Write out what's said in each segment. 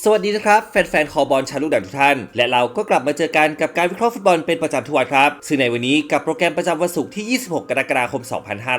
สวัสดีนะครับ แฟนๆ คอบอลชาลูกดังทุกท่าน และเราก็กลับมาเจอกันกับการวิเคราะห์ฟุตบอลเป็นประจำทุกวันครับ ซึ่งในวันนี้กับโปรแกรมประจำวันศุกร์ที่ 26 กรกฎาคม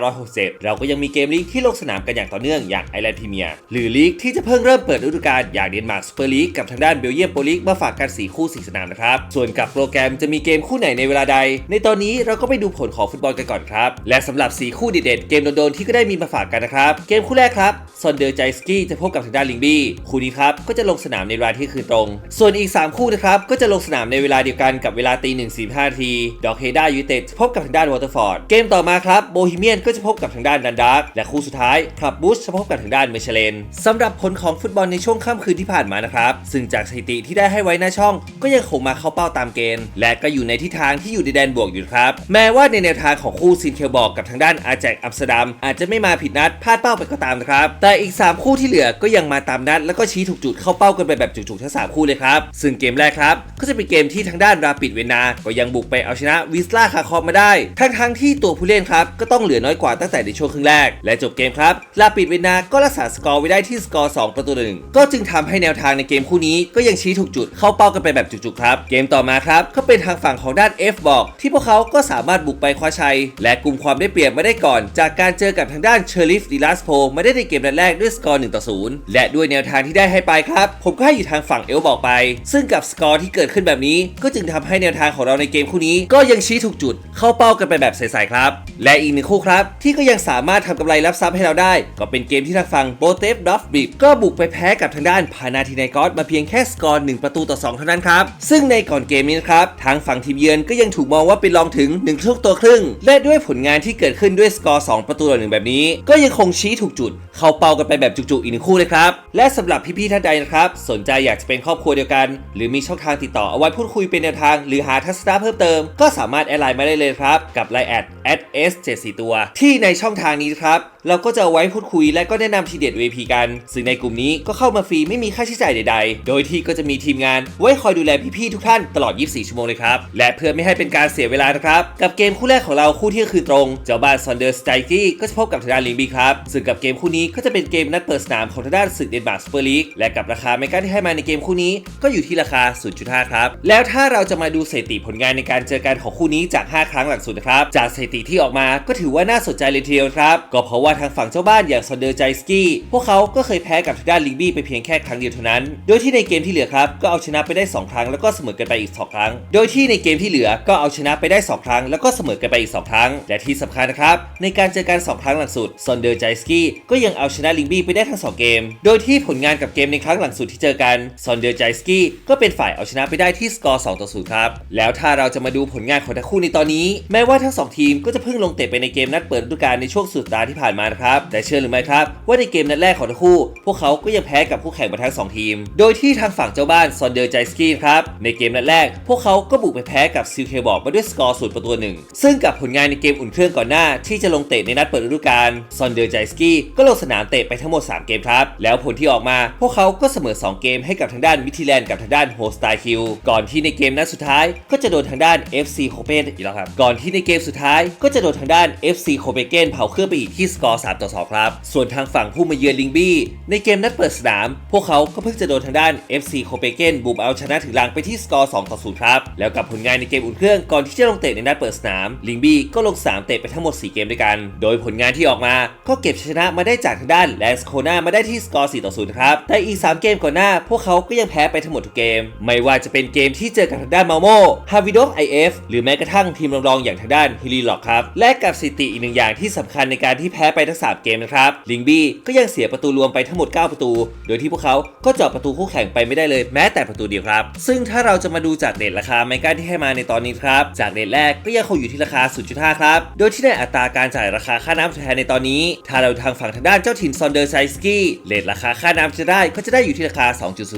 2567 เราก็ยังมีเกมลีกที่ลงสนามกันอย่างต่อเนื่องอย่างไอแลนด์พรีเมียร์หรือลีกที่จะเพิ่งเริ่มเปิดฤดูกาลอย่างเดนมาร์กซูเปอร์ลีกกับทางด้านเบลเยียมโปรลีกมาฝากกัน 4 คู่ 4 สนามนะครับ ส่วนกับโปรแกรมจะมีเกมคู่ไหนในเวลาใด ในตอนนี้เราก็ไปดูผลของฟุตบอลกันก่อนครับ และสำหรับ 4 คู่เด็ดๆ เกมโดนๆที่ก็ได้มีมาฝากกันนะครับ เกมคู่แรกครับซอนเดอร์ใจสกี้จะพบกับทางด้านลิงบี้คู่นี้ครับก็จะลงสนามในเวลาที่คืนตรง ส่วนอีก 3 คู่นะครับ ก็จะลงสนามในเวลาเดียวกันกับเวลาตีหนึ่งสี่ห้าทีดอกเฮด้ายูเต็ดพบกับทางด้านวอเตอร์ฟอร์ด เกมต่อมาครับโบฮีเมียนก็จะพบกับทางด้านดันดาร์กและคู่สุดท้ายคลับบูชจะพบกับทางด้านเมเชเลนสำหรับผลของฟุตบอลในช่วงค่ำคืนที่ผ่านมานะครับซึ่งจากสถิติที่ได้ให้ไว้หน้าช่อง ก็ยังคงมาเข้าเป้าตามเกณฑ์ และก็อยู่ในทิศทางที่อยู่ในแดนบวกอยู่ครับแม้ว่าในแนวทางของคู่ซินเคลบอกกับทางด้านอาแจกอัมสเตอร์ดัมอาจจะไม่มาผิดนัดพลาดเป้าไปก็ตามนะครับแต่อีก 3 คู่ที่เหลือก็ยังมาตามนัดแล้วก็ชี้ถูกจุดเข้าเป้ากันไปแบบจุกๆทั้ง 3 คู่เลยครับ ซึ่งเกมแรกครับ ก็จะเป็นเกมที่ทางด้านราปิดเวนา ก็ยังบุกไปเอาชนะวิสลาคาคอมมาได้ ทั้งๆที่ตัวผู้เล่นครับก็ต้องเหลือน้อยกว่าตั้งแต่ในช่วงครึ่งแรก และจบเกมครับราปิดเวนาก็รักษาสกอร์ไว้ได้ที่สกอร์2ประตูต่อหนึ่งก็จึงทำให้แนวทางในเกมคู่นี้ก็ยังชี้ถูกจุดเข้าเป้ากันไปแบบจุกๆครับ เกมต่อมาครับก็เป็นทางฝั่งของด้าน F บอก ที่พวกเขาก็สามารถบุกไปคว้าชัย และกลุ่มความได้เปรียบมาได้ก่อน จากการเจอกับทางด้านเชอร์ลิฟดีลาสโพมาได้ในเกมนัดแรกด้วยสกอร์1ต่อ0และด้วยแนวทางที่ได้ให้ไปครับผมก็ให้อยู่ทางฝั่งเอลบอกไป ซึ่งกับสกอร์ที่เกิดขึ้นแบบนี้ ก็จึงทำให้แนวทางของเราในเกมคู่นี้ ก็ยังชี้ถูกจุด เข้าเป้ากันไปแบบใสๆครับ และอีกหนึ่งคู่ครับ ที่ก็ยังสามารถทำกำไรรับทรัพย์ให้เราได้ ก็เป็นเกมที่ทางฝั่งโบเตฟดอฟบิบก็บุกไปแพ้กับทางด้านพานาทินกอสมาเพียงแค่สกอร์1ประตูต่อ 2 เท่านั้นครับ ซึ่งในก่อนเกมนี้นะครับทางฝั่งทีมเยือนก็ยังถูกมองว่าเป็นรองถึง1ทุกตัวครึ่ง และด้วยผลงานที่เกิดขึ้นด้วยสกอร์2ประตูต่อหนึ่งแบบนี้ ก็ยังคงชี้ถูกจุด เข้าเป้ากันไปแบบจุกๆอีกหนึ่งคู่เลยครับและสำหรับพี่ๆท่านใดนะครับสนใจอยากจะเป็นครอบครัวเดียวกัน หรือมีช่องทางติดต่อเอาไว้พูดคุยเป็นแนวทาง หรือหาทัศนะเพิ่มเติม ก็สามารถแอดไลน์มาได้เลยครับ กับ Line แอด s74 ตัว ที่ในช่องทางนี้ครับ เราก็จะเอาไว้พูดคุยและก็แนะนำทีเด็ด VP กัน ซึ่งในกลุ่มนี้ก็เข้ามาฟรีไม่มีค่าใช้จ่ายใด ๆ โดยที่ก็จะมีทีมงานไว้คอยดูแลพี่ๆทุกท่านตลอด 24 ชั่วโมงเลยครับ และเพื่อไม่ให้เป็นการเสียเวลานะครับ กับเกมคู่แรกของเราคู่ที่คือตรง เจ้าบ้านซอนเดอร์สไตกี้ก็จะพบกับทางด้านลิงบีครับ ซึ่งกับเกมคู่นี้ก็จะเป็นเกมนัดเปิดสนามของทางด้านศึกเดนมาร์กสเปอร์ลีกและกับราคาเมกาที่ให้มาในเกมคู่นี้ก็อยู่ที่ราคา 0.5 ครับ แล้วถ้าเราจะมาดูสถิติผลงานในการเจอกันของคู่นี้จาก 5 ครั้งหลังสุดนะครับ จากสถิติที่ออกมาก็ถือว่าน่าสนใจเลยทีเดียวครับ ก็เพราะว่าทางฝั่งเจ้าบ้านอย่างซอนเดอร์ใจสกี้พวกเขาก็เคยแพ้กับทางด้านลิงบี้ไปเพียงแค่ครั้งเดียวเท่านั้น โดยที่ในเกมที่เหลือครับก็เอาชนะไปได้ 2 ครั้งแล้วก็เสมอกันไปอีก 2 ครั้ง โดยที่ในเกมที่เหลือก็เอาชนะไปได้ 2 ครั้ง แล้วก็เสมอกันไปอีก 2 ครั้ง และที่สำคัญนะครับในการเจอกัน 2 ครั้งหลังสุดซอนเดอร์ใจสกี้ก็ยังเอาชนะลิงบี้ไปได้ทั้ง 2 เกม โดยที่ผลงานกับเกมในครั้งหลังสุดที่เจอกันซอนเดอร์ใจสกี้ก็เป็นฝ่ายเอาชนะไปได้ที่สกอร์2ต่อ0ครับ แล้วถ้าเราจะมาดูผลงานของทั้งคู่ในตอนนี้ แม้ว่าทั้ง 2 ทีมก็จะเพิ่งลงเตะไปในเกมนัดเปิดฤดูกาลในช่วงสุดสัปดาห์ที่ผ่านมานะครับ แต่เชื่อหรือไม่ครับ ว่าในเกมนัดแรกของทั้งคู่ พวกเขาก็ยังแพ้กับคู่แข่งมาทั้ง 2 ทีม โดยที่ทางฝั่งเจ้าบ้านซอนเดอร์ใจสกี้ครับในเกมนัดแรก พวกเขาก็บุกไปแพ้กับซิลเคบอกมาด้วยสกอร์ศูนย์ประตูหนึ่งซึ่งกับผลงานในเกมอุ่นเครื่องก่อนหน้า ที่จะลงเตะในนัดเปิดฤดูกาลซอนเดอร์ใจสกี้ก็ลงสนามเตะไปทั้งหมด 3 เกมครับแล้วผลที่ออกมาพวกเขาก็เสมอ2 เกมให้กับทางด้านมิทิแลนด์กับทางด้านโฮสไตคิวก่อนที่ในเกมนัดสุดท้ายก็จะโดนทางด้าน FC โคเปนอีกแล้วครับ ก่อนที่ในเกมสุดท้ายก็จะโดนทางด้าน FC โคเปเกนเผาเครื่องไปอีกที่สกอร์ 3 ต่อ 2 ครับ ส่วนทางฝั่งผู้มาเยือนลิงบี้ในเกมนัดเปิดสนาม พวกเขาก็เพิ่งจะโดนทางด้าน FC โคเปเกนบุกเอาชนะถึงลังไปที่สกอร์ 2 ต่อ 0 ครับ แล้วกับผลงานในเกมอุ่นเครื่องก่อนที่จะลงเตะในนัดเปิดสนาม ลิงบี้ก็ลงสามเตะไปทั้งหมด 4 เกมด้วยกัน โดยผลงานที่ออกมาก็เก็บชนะมาได้จากทางด้านแลนสโคนามาได้ที่สกอร์ 4 ต่อ 0 ครับ แต่อีก 3 เกมก่อนหน้า พวกเขาก็ยังแพ้ไปทั้งหมดทุกเกม ไม่ว่าจะเป็นเกมที่เจอกับทางด้านมาโมฮาวิดอฟไอเอฟหรือแม้กระทั่งทีมรองๆอย่างทางด้านฮิลีล็อกครับและกับสถิติอีกหนึ่งอย่างที่สำคัญในการที่แพ้ไปทั้ง3เกมนะครับลิงบี้ก็ยังเสียประตูรวมไปทั้งหมด 9 ประตู โดยที่พวกเขาก็เจาะประตูคู่แข่งไปไม่ได้เลยแม้แต่ประตูเดียวครับ ซึ่งถ้าเราจะมาดูจากเดทราคาไมก้าที่ให้มาในตอนนี้ครับจากเดทแรกก็ยังคงอยู่ที่ราคา 0.5 ครับ โดยที่ในอัตราการจ่ายราคาค่าน้ำทดแทนในตอนนี้ ถ้าเราทางฝั่งทางด้านเจ้าถิ่นซอนเดอร์ไซสกี้เรทราคาค่าน้ำจะได้ก็จะได้อยู่ที่ราคา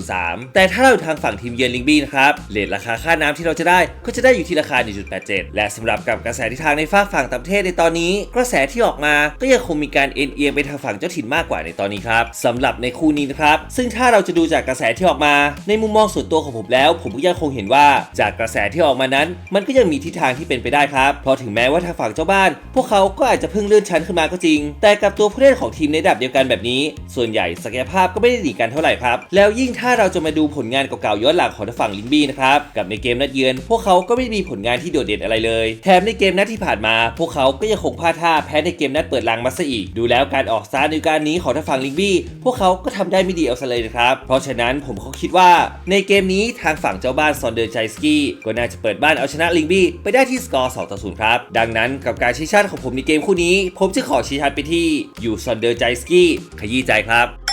2.03 แต่ถ้าเราทางฝั่งทีมเยือนลิงบี้นะครับเรทราคาค่าน้ำที่เราจะได้ก็จะได้อยู่ที่ราคา 1.87 และสำหรับกับกระแสทิศทางในฝากฝั่งต่างประเทศในตอนนี้ กระแสที่ออกมาก็ยังคงมีการเอ็นเอียงไปทางฝั่งเจ้าถิ่นมากกว่าในตอนนี้ครับสำหรับในคู่นี้นะครับซึ่งถ้าเราจะดูจากกระแสที่ออกมา ในมุมมองส่วนตัวของผมแล้ว ผมก็ยังคงเห็นว่าจากกระแสที่ออกมานั้น มันก็ยังมีทิศทางที่เป็นไปได้ครับเพราะถึงแม้ว่าทางฝั่งเจ้าบ้าน พวกเขาก็อาจจะเพิ่งเลื่อนชั้นขึ้นมาก็จริง แต่กับตัวผู้เล่นของทีมในระดับเดียวกันแบบนี้ ส่วนใหญ่ศักยภาพก็ไม่ได้ดีกันเท่าไหร่ครับแล้วยิ่งถ้าเราจะมาดูผลงานเก่าๆย้อนหลังของทางฝั่งลินบี้นะครับกับในเกมนัดเยือน พวกเขาก็ไม่มีผลงานที่โดดเด่นอะไรเลย แถมในเกมนัดที่ผ่านมา พวกเขาก็ยังคงพลาดท่าแพ้ในเกมนัดเปิดลังมาซะอีก ดูแล้วการออกสตาร์ในการนี้ของทางฝั่งลินบี้พวกเขาก็ทำได้ไม่ดีเอาซะเลยนะครับเพราะฉะนั้นผมก็คิดว่า ในเกมนี้ทางฝั่งเจ้าบ้านซอนเดอร์ไจสกี้ก็น่าจะเปิดบ้านเอาชนะลิงบี้ไปได้ที่สกอร์2ต่อ0ครับดังนั้นกับการชี้ชัดของผมในเกมคู่นี้ ผมจะขอชี้ชัดไปที่อยู่ซอนเดอร์ไจสกี้ขยี้ใจครับ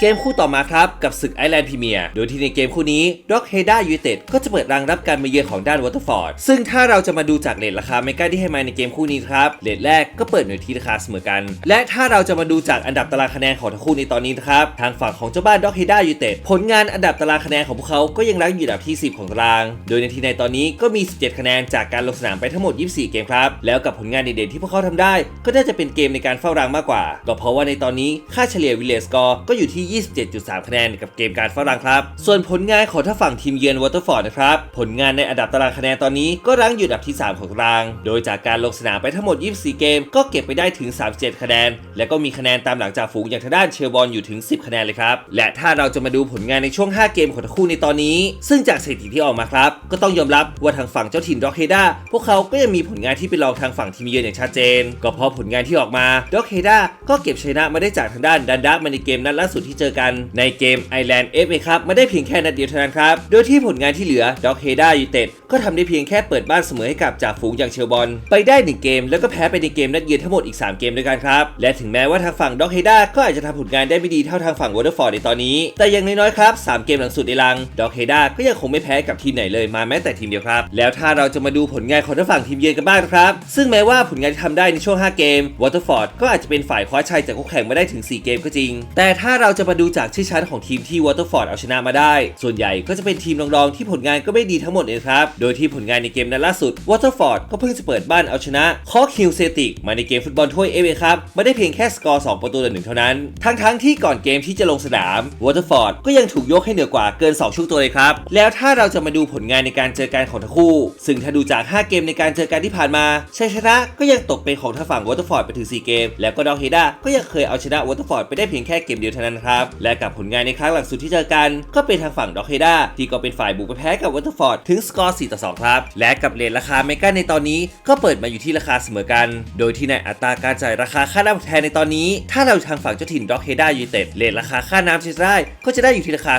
เกมคู่ต่อมาครับกับศึกไอแลนด์พรีเมียร์โดยที่ในเกมคู่นี้ด็อกเฮด้ายูเต็ดก็จะเปิดรังรับการมาเยือนของด้านวอเตอร์ฟอร์ดซึ่งถ้าเราจะมาดูจากเลทราคาเมกาที่ให้มาในเกมคู่นี้ครับเลทแรกก็เปิดหน่วยที่ราคาเสมอกัน และถ้าเราจะมาดูจากอันดับตารางคะแนนของทั้งคู่ในตอนนี้นะครับทางฝั่งของเจ้าบ้านด็อกเฮด้ายูเต็ดผลงานอันดับตารางคะแนนของพวกเขาก็ยังรั้งอยู่อันดับที่ 10 ของตาราง โดยในทีในตอนนี้ก็มี 17 คะแนนจากการลงสนามไปทั้งหมด 24 เกมครับแล้วกับผลงานเด่นๆที่พวกเขาทำได้ ก็น่าจะเป็นเกมในการเฝ้ารังมากกว่าก็เพราะว่าในตอนนี้ค่าเฉลี่ยวิลเลสกอร์ก็อยู่ที่27.3 คะแนนกับเกมการฝรั่งครับ ส่วนผลงานของท่าฝั่งทีมเยือนวอเตอร์ฟอร์ดนะครับ ผลงานในอันดับตารางคะแนนตอนนี้ก็รั้งอยู่อันดับที่ 3 ของตาราง โดยจากการลงสนามไปทั้งหมด 24 เกม ก็เก็บไปได้ถึง 37 คะแนน และก็มีคะแนนตามหลังจากฝูงอย่างทางด้านเชลบอลอยู่ถึง 10 คะแนนเลยครับ และถ้าเราจะมาดูผลงานในช่วง 5 เกมของทั้งคู่ในตอนนี้ ซึ่งจากสถิติที่ออกมาครับ ก็ต้องยอมรับว่าทางฝั่งเจ้าถิ่นด็อกเฮด้าพวกเขาก็ยังมีผลงานที่เป็นรองทางฝั่งทีมเยือนอย่างชัดเจน ก็เพราะผลงานที่ออกมาด็อกเฮด้าก็เก็บชนะมาได้จากทางด้านดันดักมาในเกมนัดล่าสุดที่เจอกันในเกมไอแลนด์เอฟเอครับไม่ได้เพียงแค่นัดเดียวเท่านั้นครับ โดยที่ผลงานที่เหลือด็อกเฮด้ายูเต็ดก็ทำได้เพียงแค่เปิดบ้านเสมอให้กับจ่าฝูงอย่างเชลบอลไปได้ 1 เกม แล้วก็แพ้ไปในเกมนัดเยือนทั้งหมดอีก 3 เกมด้วยกันครับ และถึงแม้ว่าทางฝั่งด็อกเฮด้าก็อาจจะทำผลงานได้ไม่ดีเท่าทางฝั่งวอเตอร์ฟอร์ดในตอนนี้ แต่อย่างน้อยๆครับ3เกมหลังสุดในลังด็อกเฮด้าก็ยังคงไม่แพ้กับทีมไหนเลยมาแม้แต่ทีมเดียวครับ แล้วถ้าเราจะมาดูผลงานของทางฝั่งทีมเยือนกันบ้างนะครับ ซึ่งแม้ว่าผลงานที่ทำได้ในช่วง 5 เกมวอเตอร์ฟอร์ดก็อาจจะเป็นฝ่ายคว้าชัยจากคู่แข่งมาได้ถึง 4 เกมก็จริง แต่ถ้าเราจะมาดูจากชื่อชั้นของทีมที่วอเตอร์ฟอร์ดเอาชนะมาได้ ส่วนใหญ่ก็จะเป็นทีมรองๆที่ผลงานก็ไม่ดีทั้งหมดเลยครับ โดยที่ผลงานในเกมนัดล่าสุดวอเตอร์ฟอร์ดก็เพิ่งจะเปิดบ้านเอาชนะคอคิวเซติกมาในเกมฟุตบอลถ้วยเอเอครับไม่ได้เพียงแค่สกอร์2ประตูต่อหนึ่งเท่านั้น ทั้งๆที่ก่อนเกมที่จะลงสนามวอเตอร์ฟอร์ดก็ยังถูกยกให้เหนือกว่าเกิน 2ช่วงตัวเลยครับ แล้วถ้าเราจะมาดูผลงานในการเจอกันของทั้งคู่ ซึ่งถ้าดูจาก 5 เกมในการเจอกันที่ผ่านมาชัยชนะก็ยังตกเป็นของทางฝั่งวอเตอร์ฟอร์ดไปถึง 4 เกม แล้วก็ดาวเฮด้าก็ยังเคยเอาชนะวอเตอร์ฟอร์ดไปได้เพียงแค่เกมเดียวเท่านั้นครับและกับผลงานในครั้งหลังสุดที่เจอกัน ก็เป็นทางฝั่งด็อกเฮด้าที่ก็เป็นฝ่ายบุกไปแพ้กับวอเตอร์ฟอร์ดถึงสกอร์ 4 ต่อ 2 ครับ และกับเลทราคาเมกาในตอนนี้ก็เปิดมาอยู่ที่ราคาเสมอกัน โดยที่ในอัตราการจ่ายราคาค่าน้ำแทนในตอนนี้ ถ้าเราทางฝั่งเจ้าถิ่นด็อกเฮด้ายูเต็ดเลทราคาค่าน้ำที่จะได้ ก็จะได้อยู่ที่ราคา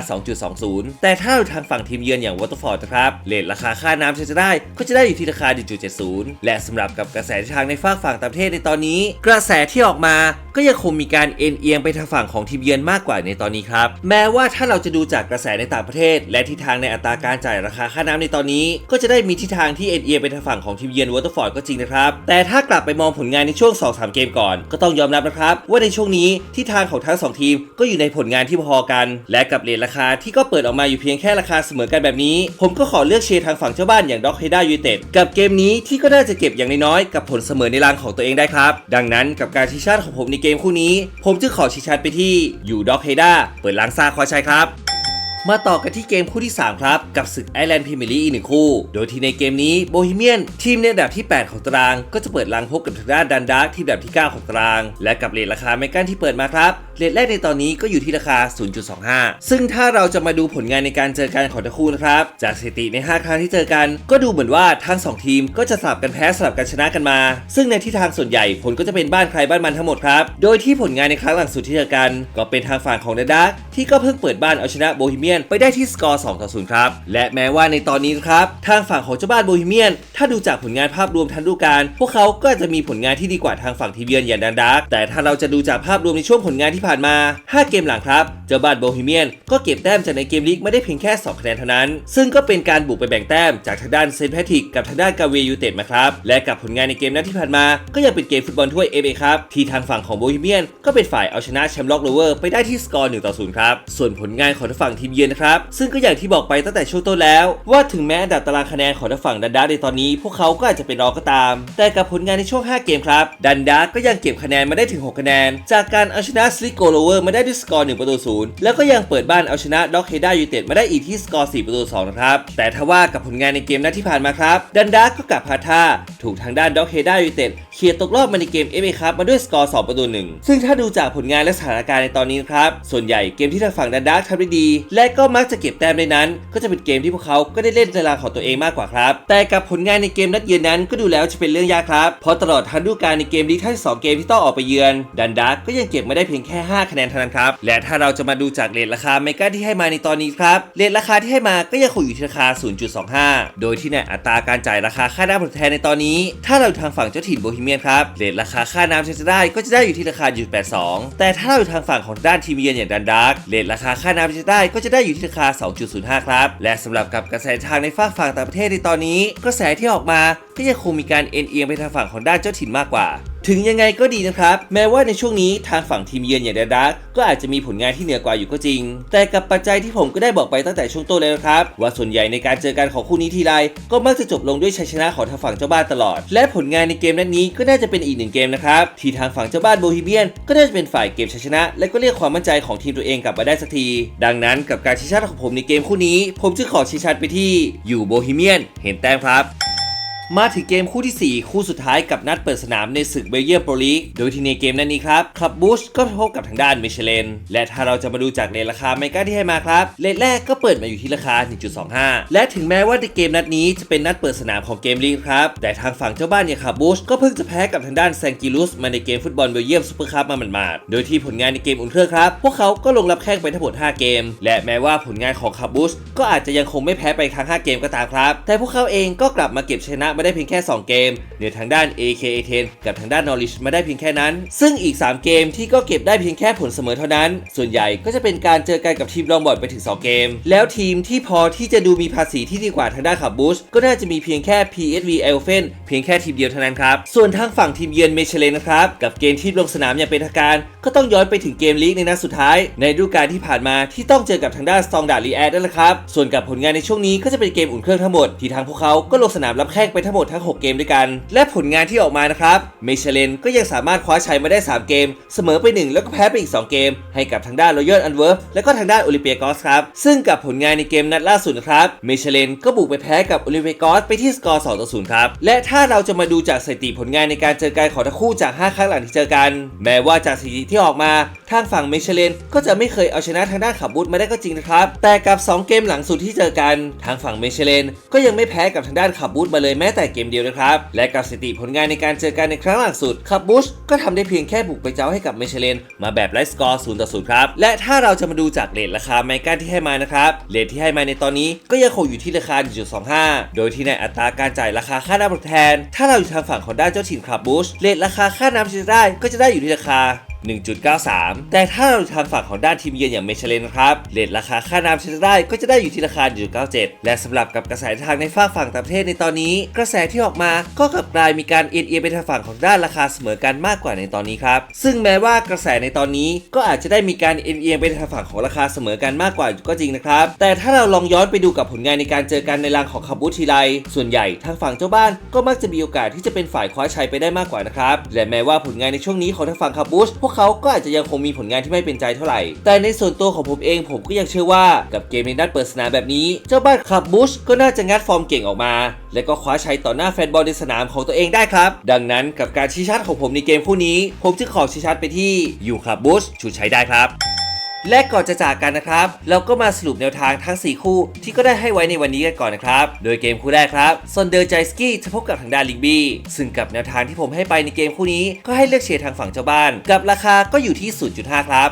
2.20 แต่ถ้าเราทางฝั่งทีมเยือนอย่างวอเตอร์ฟอร์ดนะครับเลทราคาค่าน้ำที่จะได้ ก็จะได้อยู่ที่ราคา 1.70 และสำหรับกับกระแสทิศทางในฝากฝั่งต่างประเทศในตอนนี้ กระแสที่ออกมาก็ยังคงมีการเอ็นเอียงไปทางฝั่งของทีมเยือนมากกว่าในตอนนี้ครับ แม้ว่าถ้าเราจะดูจากกระแสในต่างประเทศ และทิศทางในอัตราการจ่ายราคาค่าน้ำในตอนนี้ ก็จะได้มีทิศทางที่เอ็นเอียงไปทางฝั่งของทีมเยือนวอเตอร์ฟอร์ดก็จริงนะครับ แต่ถ้ากลับไปมองผลงานในช่วง 2-3 เกมก่อน ก็ต้องยอมรับนะครับ ว่าในช่วงนี้ทิศทางของทั้ง 2 ทีมก็อยู่ในผลงานที่พอกัน และกับเลทราคาที่ก็เปิดออกมาอยู่เพียงแค่ราคาเสมอกันแบบนี้ ผมก็ขอเลือกเชียร์ทางฝั่งเจ้าบ้านอย่างด็อกเฮด้ายูเต็ดกับเกมนี้ที่ก็น่าจะเก็บอย่างน้อยๆกับผลเสมอในรังของตัวเองได้ครับ ดังนั้นกับการชี้ชัดของผมในเกมคู่นี้ ผมจึงขอชี้ชัดไปที่อยู่ด็อกเฮด้าเปิดล้างซาคอชัยครับ มาต่อกันที่เกมคู่ที่ 3 ครับ กับศึกไอแลนด์พรีเมียร์ลีกอีกหนึ่งคู่ โดยที่ในเกมนี้โบฮีเมียนทีมในอันดับที่ 8 ของตาราง ก็จะเปิดลังพบกับทางด้านดันดาร์กทีมอันดับที่ 9 ของตาราง และกับเลทราคาเมกันที่เปิดมาครับเลทแรกในตอนนี้ก็อยู่ที่ราคา 0.25 ซึ่งถ้าเราจะมาดูผลงานในการเจอกันของทั้งคู่นะครับ จากสถิติใน 5 ครั้งที่เจอกัน ก็ดูเหมือนว่าทั้ง 2 ทีมก็จะสลับกันแพ้สลับกันชนะกันมา ซึ่งในทิศทางส่วนใหญ่ผลก็จะเป็นบ้านใครบ้านมันทั้งหมดครับ โดยที่ผลงานในครั้งหลังสุดที่เจอกัน ก็เป็นทางฝั่งของดันดาร์กที่ก็เพิ่งเปิดบ้านเอาชนะโบฮีเมียนไปได้ที่สกอร์2ต่อ0ครับ และแม้ว่าในตอนนี้ครับ ทางฝั่งของเจ้าบ้านโบฮีเมียน ถ้าดูจากผลงานภาพรวมทันดูกาลพวกเขาก็อาจจะมีผลงานที่ดีกว่าทางฝั่งทีเยือนอย่างดันดาร์กแต่ถ้าเราจะดูจากภาพรวมในช่วงผลงานที่ผ่านมา 5 เกมหลังครับ เจ้าบ้านโบฮีเมียน ก็เก็บแต้มจากในเกมลีกไม่ได้เพียงแค่ 2 คะแนนเท่านั้น ซึ่งก็เป็นการบุกไปแบ่งแต้มจากทางด้านเซนแพทริกกับทางด้านกาเวยูเต็ดมาครับและกับผลงานในเกมนัดที่ผ่านมา ก็ยังเป็นเกมฟุตบอลถ้วยเอฟเอครับที่ทางฝั่งของโบฮีเมียนก็เป็นฝ่ายเอาชนะแชมป์ล็อกโลเวอร์ไปได้ที่สกอร์1ต่อ0ครับส่วนผลงานของทางฝั่งทีมเยือนนะครับ ซึ่งก็อย่างที่บอกไปตั้งแต่ช่วงต้นแล้ว ว่าถึงแม้อันดับตารางคะแนนของทางฝั่งดันดาในตอนนี้ พวกเขาก็อาจจะเป็นรองก็ตาม แต่กับผลงานในช่วง 5 เกมครับ ดันดาก็ยังเก็บคะแนนมาได้ถึง 6 คะแนน จากการเอาชนะสลิโกโลเวอร์มาได้ด้วยสกอร์1ประตู0แล้วก็ยังเปิดบ้านเอาชนะด็อกเฮด้ายูเต็ดมาได้อีกที่สกอร์4ประตู2นะครับแต่ถ้าว่ากับผลงานในเกมนัดที่ผ่านมาครับดันดาก็กลับพลาดท่าถูกทางด้านด็อกเฮด้ายูเต็ด เคลียร์ตกรอบมาในเกม FA ครับมาด้วยสกอร์ 2 ประตูหนึ่งซึ่งถ้าดูจากผลงานและสถานการณ์ในตอนนี้ครับ ส่วนใหญ่เกมที่ทางฝั่งดันดักทำได้ดี และก็มักจะเก็บแต้มได้นั้น ก็จะเป็นเกมที่พวกเขาก็ได้เล่นในลาของตัวเองมากกว่าครับ แต่กับผลงานในเกมนัดเยือนนั้นก็ดูแล้วจะเป็นเรื่องยากครับ เพราะตลอดทันดูการในเกมลีกทั้งสองเกมที่ต้องออกไปเยือนดันดักก็ยังเก็บมาได้เพียงแค่ 5 คะแนนเท่านั้นครับ และถ้าเราจะมาดูจากเรทราคาเมกาที่ให้มาในตอนนี้ครับเรทราคาที่ให้มาก็ยังคงอยู่ที่ราคา 0.25 โดยที่ในอัตราการจ่ายราคาค่าน้ผลแทนในตอนนี้ ถ้าเราอยู่ทางฝั่งเจ้าถิ่นโบฮีเมียนครับเรทราคาค่าน้ำที่จะได้ก็จะได้อยู่ที่ราคา1.82แต่ถ้าเราอยู่ทางฝั่งของด้านทีมเยือนอย่างดันดาร์กเรทราคาค่าน้ำที่จะได้ก็จะได้อยู่ที่ราคา 2.05 ครับ และสำหรับกับกระแสทางในฝั่งฝั่งต่างประเทศในตอนนี้ กระแสที่ออกมาก็ยังคงมีการเอ็นเอียงไปทางฝั่งของด้านเจ้าถิ่นมากกว่า ถึงยังไงก็ดีนะครับ แม้ว่าในช่วงนี้ทางฝั่งทีมเยือนอย่างดันดักก็อาจจะมีผลงานที่เหนือกว่าอยู่ก็จริง แต่กับปัจจัยที่ผมก็ได้บอกไปตั้งแต่ช่วงต้นเลยนะครับ ว่าส่วนใหญ่ในการเจอกันของคู่นี้ทีไรก็มักจะจบลงด้วยชัยชนะของทางฝั่งเจ้าบ้านตลอด และผลงานในเกมนัดนี้ก็น่าจะเป็นอีกหนึ่งเกมนะครับที่ทางฝั่งเจ้าบ้านโบฮีเมียน ก็น่าจะเป็นฝ่ายเก็บชัยชนะ และก็เรียกความมั่นใจของทีมตัวเองกลับมาได้สักที ดังนั้นกับการชี้ชัดของผมในเกมคู่นี้ ผมจึงขอชี้ชัดไปที่อยู่โบฮีเมียน เห็นแต้มครับ มาถึงเกมคู่ที่ 4 คู่สุดท้ายกับนัดเปิดสนามในศึกเบลเยียมโปรลีกโดยที่ในเกมนั้นนี้ครับคลับบูชก็พบกับทางด้านมิชเลน และถ้าเราจะมาดูจากเลทราคาไมก้าที่ให้มาครับเลทแรกก็เปิดมาอยู่ที่ราคา 1.25 และถึงแม้ว่าในเกมนัดนี้จะเป็นนัดเปิดสนามของเกมลีกครับ แต่ทางฝั่งเจ้าบ้านอย่างคลับบูชก็เพิ่งจะแพ้กับทางด้านแซงกิลุสมาในเกมฟุตบอลเบลเยียมซูเปอร์คัพมาหมาดๆโดยที่ผลงานในเกมอุ่นเครื่องครับพวกเขาก็ลงรับแข้งไปทั้งหมด 5 เกม และแม้ว่าผลงานของคลับบูชก็อาจจะยังคงไม่แพ้ไปทั้ง5เกมก็ตามครับ แต่พวกเขาเองก็กลับมาเก็บชนะมาได้เพียงแค่ 2 เกม เหนือทางด้าน AKA10 กับทางด้าน Norwich มาได้เพียงแค่นั้น ซึ่งอีก 3 เกมที่ก็เก็บได้เพียงแค่ผลเสมอเท่านั้น ส่วนใหญ่ก็จะเป็นการเจอกันกับทีมรองบอลไปถึง 2 เกม แล้วทีมที่พอที่จะดูมีภาษีที่ดีกว่าทางด้านขับบูชก็น่าจะมีเพียงแค่ PSV e l f e n เพียงแค่ทีมเดียวเท่านั้นครับ ส่วนทางฝั่งทีมเยือนเมเชเลนนะครับ กับเกมที่ลงสนามอย่างเป็นทางการ ก็ต้องย้อนไปถึงเกมลีกในนัดสุดท้าย ในฤดูกาลที่ผ่านมาที่ต้องเจอกับทางด้านสตองดาร์ลีแอดนั่นแหละครับ ส่วนกับผลงานในช่วงนี้ก็จะเป็นเกมอุ่นเครื่องทั้งหมดที่ทางพวกเขาก็ลงสนามรับแข้งไปทั้งหมดทั้ง 6 เกมด้วยกัน และผลงานที่ออกมานะครับเมเชเลนก็ยังสามารถคว้าชัยมาได้ 3 เกม เสมอไป 1 แล้วก็แพ้ไปอีก 2 เกม ให้กับทางด้านรอยัลอันเวิร์ฟและก็ทางด้านโอลิเปียกอสครับ ซึ่งกับผลงานในเกมนัดล่าสุดนะครับเมเชเลนก็บุกไปแพ้กับโอลิเปียกอสไปที่สกอร์2ต่อ0ครับและถ้าเราจะมาดูจากสถิติผลงานในการเจอกันของทั้งคู่จาก 5 ครั้งหลังที่เจอกัน แม้ว่าจากสถิติที่ออกมาทางฝั่งเมเชเลนก็จะไม่เคยเอาชนะทางด้านขับบูธมาได้ก็จริงนะครับ แต่กับ 2 เกมหลังสุดที่เจอกัน ทางฝั่งเมเชเลนก็ยังไม่แพ้กับทางด้านขับบูธมาเลยแม้แต่เกมเดียวนะครับ และกับสถิติผลงานในการเจอกันในครั้งล่าสุดขับบูชก็ทำได้เพียงแค่บุกไปเจ้าให้กับเมเชเลน มาแบบไร้สกอร์0ต่อ0ครับ และถ้าเราจะมาดูจากเลทราคาไมก้าที่ให้มานะครับเลทที่ให้มาในตอนนี้ก็ยังคงอยู่ที่ราคา 1.25 โดยที่ในอัตราการจ่ายราคาค่าน้ำทดแทน ถ้าเราอยู่ทางฝั่งของด้านเจ้าถิ่นขับบูชเลทราคาค่าน้ำที่จะได้ก็จะได้อยู่ที่ราคา1.93 แต่ถ้าเราทางฝั่งของด้านทีมเยือนอย่างเมเชเลนนะครับเลทราคาค่าน้ำที่จะได้ก็จะได้อยู่ที่ราคา 1.97 และสำหรับกับกระแสทางในฝั่งฝั่งต่างประเทศในตอนนี้ กระแสที่ออกมาก็กลับกลายมีการเอียงเอียงไปทางฝั่งของด้านราคาเสมอกันมากกว่าในตอนนี้ครับซึ่งแม้ว่ากระแสในตอนนี้ก็อาจจะได้มีการเอียงเอียงไปทางฝั่งของราคาเสมอกันมากกว่าก็จริงนะครับแต่ถ้าเราลองย้อนไปดูกับผลงานในการเจอกันในรางของคาบูทีไรส่วนใหญ่ทางฝั่งเจ้าบ้านก็มักจะมีโอกาสที่จะเป็นฝ่ายคว้าชัยไปได้มากกว่านะครับและแม้ว่าผลงานในช่วงนี้ของทางฝั่งคาบูชพวกเขาก็อาจจะยังคงมีผลงานที่ไม่เป็นใจเท่าไหร่ แต่ในส่วนตัวของผมเองผมก็ยังเชื่อว่ากับเกมในนัดเปิดสนามแบบนี้ เจ้าบ้านคาบูชก็น่าจะงัดฟอร์มเก่งออกมา และก็คว้าชัยต่อหน้าแฟนบอลในสนามของตัวเองได้ครับ ดังนั้นกับการชี้ชัดของผมในเกมคู่นี้ ผมจึงขอชี้ชัดไปที่ยูคาบูชชูใช้ได้ครับ และก่อนจะจากกันนะครับ เราก็มาสรุปแนวทางทั้ง 4 คู่ที่ก็ได้ให้ไว้ในวันนี้กันก่อนนะครับ โดยเกมคู่แรกครับซอนเดอร์ใจสกี้จะพบกับทางด้านลิงบี้ซึ่งกับแนวทางที่ผมให้ไปในเกมคู่นี้ก็ให้เลือกเชียร์ทางฝั่งเจ้าบ้าน กับราคาก็อยู่ที่ 0.5 ครับ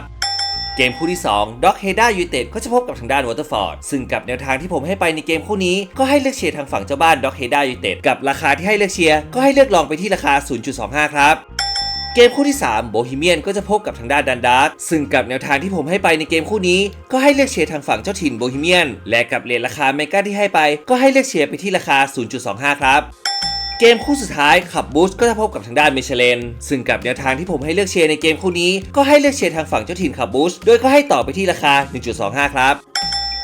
เกมคู่ที่2ด็อกเฮด้ายูเต็ดก็จะพบกับทางด้านวอเตอร์ฟอร์ดซึ่งกับแนวทางที่ผมให้ไปในเกมคู่นี้ก็ให้เลือกเชียร์ทางฝั่งเจ้าบ้านด็อกเฮด้ายูเต็ดกับราคาที่ให้เลือกเชียร์ก็ให้เลือกลองไปที่ราคา 0.25 ครับ เกมคู่ที่3โบฮีเมียนก็จะพบกับทางด้านดันดาร์กซึ่งกับแนวทางที่ผมให้ไปในเกมคู่นี้ ก็ให้เลือกเชียร์ทางฝั่งเจ้าถิ่นโบฮีเมียน และกับเลทราคาเมกาที่ให้ไป ก็ให้เลือกเชียร์ไปที่ราคา 0.25 ครับเกมคู่สุดท้ายขับบูสก็จะพบกับทางด้านเมเชเลน ซึ่งกับแนวทางที่ผมให้เลือกเชียร์ในเกมคู่นี้ ก็ให้เลือกเชียร์ทางฝั่งเจ้าถิ่นขับบูสโดยก็ให้ต่อไปที่ราคา 1.25 ครับ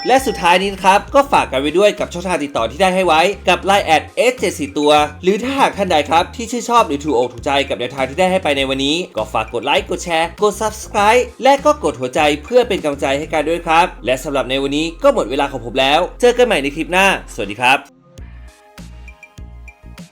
และสุดท้ายนี้นะครับ ก็ฝากกันไว้ด้วยกับช่องทางติดต่อที่ได้ให้ไว้กับ Line แอด S74 ตัว หรือถ้าหากท่านใดครับ ที่ชื่นชอบหรือถูกอกถูกใจกับแนวทางที่ได้ให้ไปในวันนี้ ก็ฝากกดไลค์กดแชร์ กด Subscribe และก็กดหัวใจเพื่อเป็นกำลังใจให้กันด้วยครับ และสำหรับในวันนี้ก็หมดเวลาของผมแล้ว เจอกันใหม่ในคลิปหน้า สวัสดีครับ